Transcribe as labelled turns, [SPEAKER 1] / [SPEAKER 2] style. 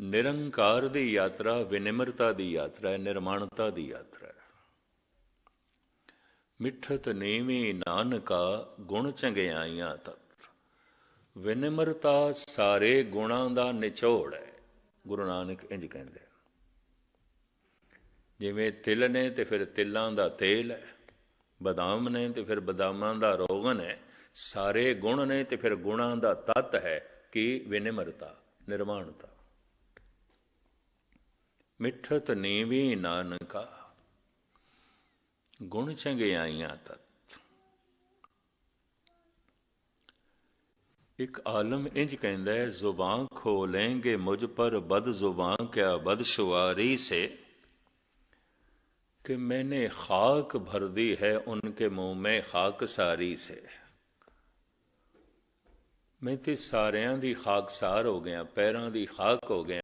[SPEAKER 1] ਨਿਰੰਕਾਰ ਦੀ ਯਾਤਰਾ, ਵਿਨਿਮਰਤਾ ਦੀ ਯਾਤਰਾ ਹੈ ਨਿਰਮਾਣਤਾ ਦੀ ਯਾਤਰਾ। ਹੈ ਮਿੱਠਤ ਨੀਵੀਂ ਨਾਨਕਾ ਗੁਣ ਚੰਗਿਆਈਆਂ ਤਤ ਵਿਨਿਮਰਤਾ ਸਾਰੇ ਗੁਣਾਂ ਦਾ ਨਿਚੋੜ ਹੈ। ਗੁਰੂ ਨਾਨਕ ਇੰਜ ਕਹਿੰਦੇ ਜਿਵੇਂ ਤਿਲ ਨੇ ਤੇ ਫਿਰ ਤਿਲਾਂ ਦਾ ਤੇਲ ਹੈ। ਬਦਾਮ ਨੇ ਤੇ ਫਿਰ ਬਦਾਮਾਂ ਦਾ ਰੋਗਨ ਹੈ। ਸਾਰੇ ਗੁਣ ਨੇ ਤੇ ਫਿਰ ਗੁਣਾਂ ਦਾ ਤਤ ਹੈ ਕਿ ਵਿਨਿਮਰਤਾ, ਨਿਰਮਾਣਤਾ। ਮਿੱਠਤ ਨੀਵੀ ਨਾਨਕਾ, ਗੁਣ ਚੰਗੇ ਆਈਆਂ ਤਤ। ਇੱਕ ਆਲਮ ਇੰਜ ਕਹਿੰਦਾ ਹੈ, ਜ਼ੁਬਾਨ ਖੋ ਲੈਣਗੇ ਮੁਝ ਪਰ ਬਦ ਜ਼ੁਬਾਨ ਕਿਆ ਬਦ ਸ਼ੁਆਰੀ ਸੇ। कि मैंने खाक भर दी है उनके मुंह ਖਾਕ ਸਾਰੀ ਸੇ। ਮੈਂ ਤੇ ਸਾਰਿਆਂ ਦੀ ਖਾਕ ਸਾਰ ਹੋ ਗਿਆ, ਪੈਰਾਂ ਦੀ ਖਾਕ ਹੋ ਗਿਆ।